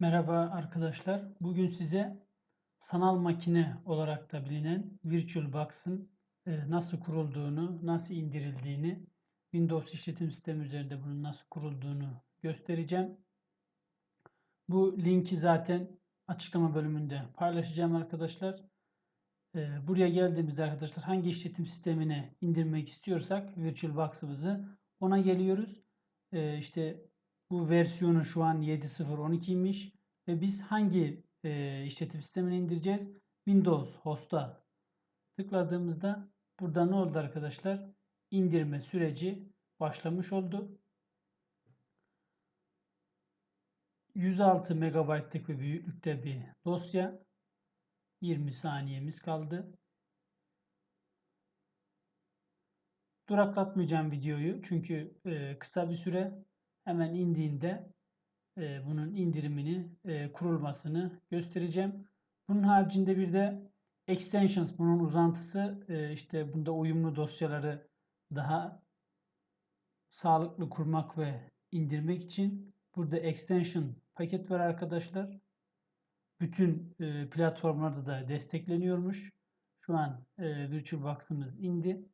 Merhaba arkadaşlar. Bugün size sanal makine olarak da bilinen VirtualBox'ın e, nasıl kurulduğunu, nasıl indirildiğini, Windows işletim sistemi üzerinde bunun nasıl kurulduğunu göstereceğim. Bu linki zaten açıklama bölümünde paylaşacağım arkadaşlar. E, Buraya geldiğimizde arkadaşlar hangi işletim sistemine indirmek istiyorsak VirtualBox'ımızı ona geliyoruz. E, İşte bu versiyonu şu an 7.0.12'ymiş ve biz hangi e, işletim sistemini indireceğiz? Windows Host'a tıkladığımızda burada ne oldu arkadaşlar? İndirme süreci başlamış oldu. 106 MB'lık bir büyüklükte bir dosya. 20 saniyemiz kaldı. Duraklatmayacağım videoyu çünkü e, kısa bir süre hemen indiğinde e, bunun indirimini, e, kurulmasını göstereceğim. Bunun haricinde bir de extensions, bunun uzantısı e, işte bunda uyumlu dosyaları daha sağlıklı kurmak ve indirmek için burada extension paket var arkadaşlar. Bütün e, platformlarda da destekleniyormuş. Şu an e, VirtualBox'ımız indi.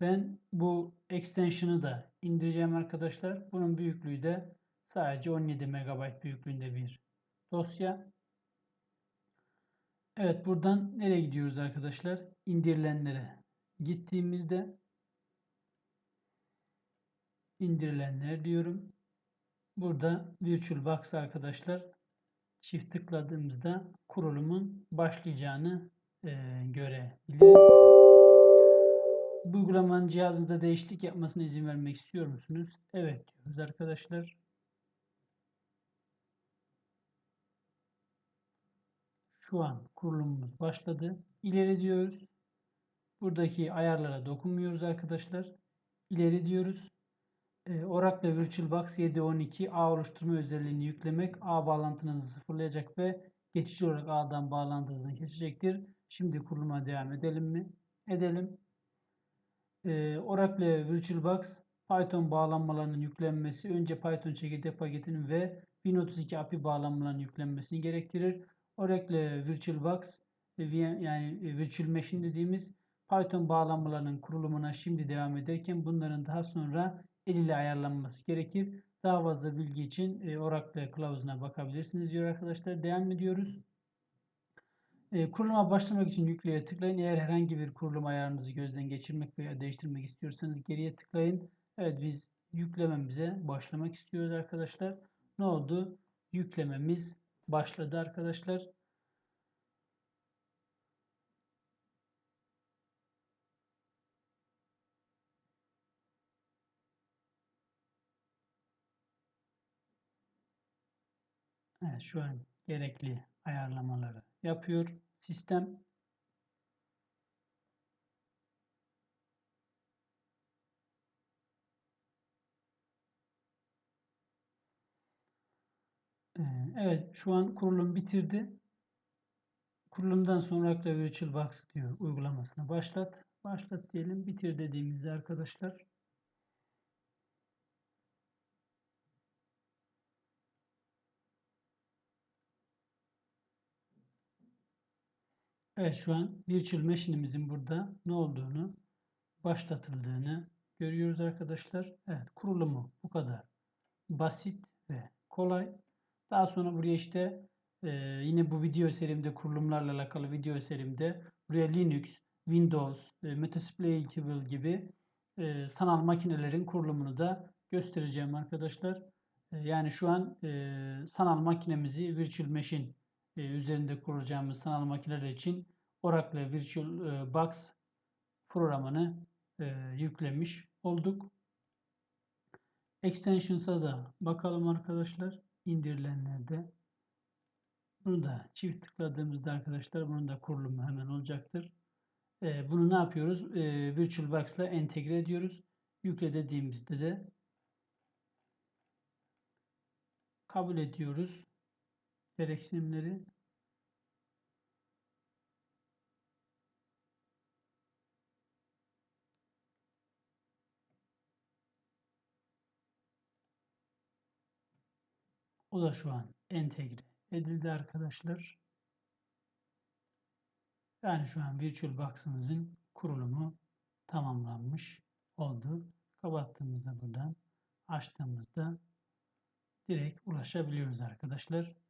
Ben bu extension'ı da indireceğim arkadaşlar. Bunun büyüklüğü de sadece 17 MB büyüklüğünde bir dosya. Evet buradan nereye gidiyoruz arkadaşlar? İndirilenlere gittiğimizde indirilenler diyorum. Burada VirtualBox arkadaşlar çift tıkladığımızda kurulumun başlayacağını e, görebiliriz. Bu uygulamanın cihazınıza değişiklik yapmasına izin vermek istiyor musunuz? Evet diyoruz arkadaşlar. Şu an kurulumumuz başladı. İleri diyoruz. Buradaki ayarlara dokunmuyoruz arkadaşlar. İleri diyoruz. Ee, Oracle VirtualBox 7.12 ağ oluşturma özelliğini yüklemek ağ bağlantınızı sıfırlayacak ve geçici olarak ağdan bağlantınızdan geçecektir. Şimdi kuruluma devam edelim mi? Edelim. Ee, Oracle VirtualBox Python bağlanmalarının yüklenmesi önce Python çekirdek paketinin ve 1032 API bağlanmalarının yüklenmesini gerektirir. Oracle VirtualBox e, yani e, Virtual Machine dediğimiz Python bağlanmalarının kurulumuna şimdi devam ederken bunların daha sonra el ile ayarlanması gerekir. Daha fazla bilgi için e, Oracle kılavuzuna bakabilirsiniz diyor arkadaşlar. Devam ediyoruz. Kuruluma başlamak için yükleye tıklayın. Eğer herhangi bir kurulum ayarınızı gözden geçirmek veya değiştirmek istiyorsanız geriye tıklayın. Evet biz yüklememize başlamak istiyoruz arkadaşlar. Ne oldu? Yüklememiz başladı arkadaşlar. Evet şu an gerekli ayarlamaları yapıyor sistem. Ee, evet şu an kurulum bitirdi. Kurulumdan sonra VirtualBox diyor uygulamasını başlat. Başlat diyelim. Bitir dediğimizde arkadaşlar Evet şu an Virtual Machine'imizin burada ne olduğunu başlatıldığını görüyoruz arkadaşlar. Evet kurulumu bu kadar basit ve kolay. Daha sonra buraya işte e, yine bu video serimde kurulumlarla alakalı video serimde buraya Linux, Windows, e, Metasploitable gibi e, sanal makinelerin kurulumunu da göstereceğim arkadaşlar. E, yani şu an e, sanal makinemizi Virtual Machine e, üzerinde kuracağımız sanal makineler için Oracle VirtualBox programını e, yüklemiş olduk. Extensions'a da bakalım arkadaşlar indirilenlerde. Bunu da çift tıkladığımızda arkadaşlar bunun da kurulumu hemen olacaktır. Bunu ne yapıyoruz? Ee, VirtualBox ile entegre ediyoruz. Yükle dediğimizde de kabul ediyoruz gereksinimleri. O da şu an entegre edildi arkadaşlar. Yani şu an VirtualBox'ımızın kurulumu tamamlanmış oldu. Kapattığımızda buradan açtığımızda direkt ulaşabiliyoruz arkadaşlar.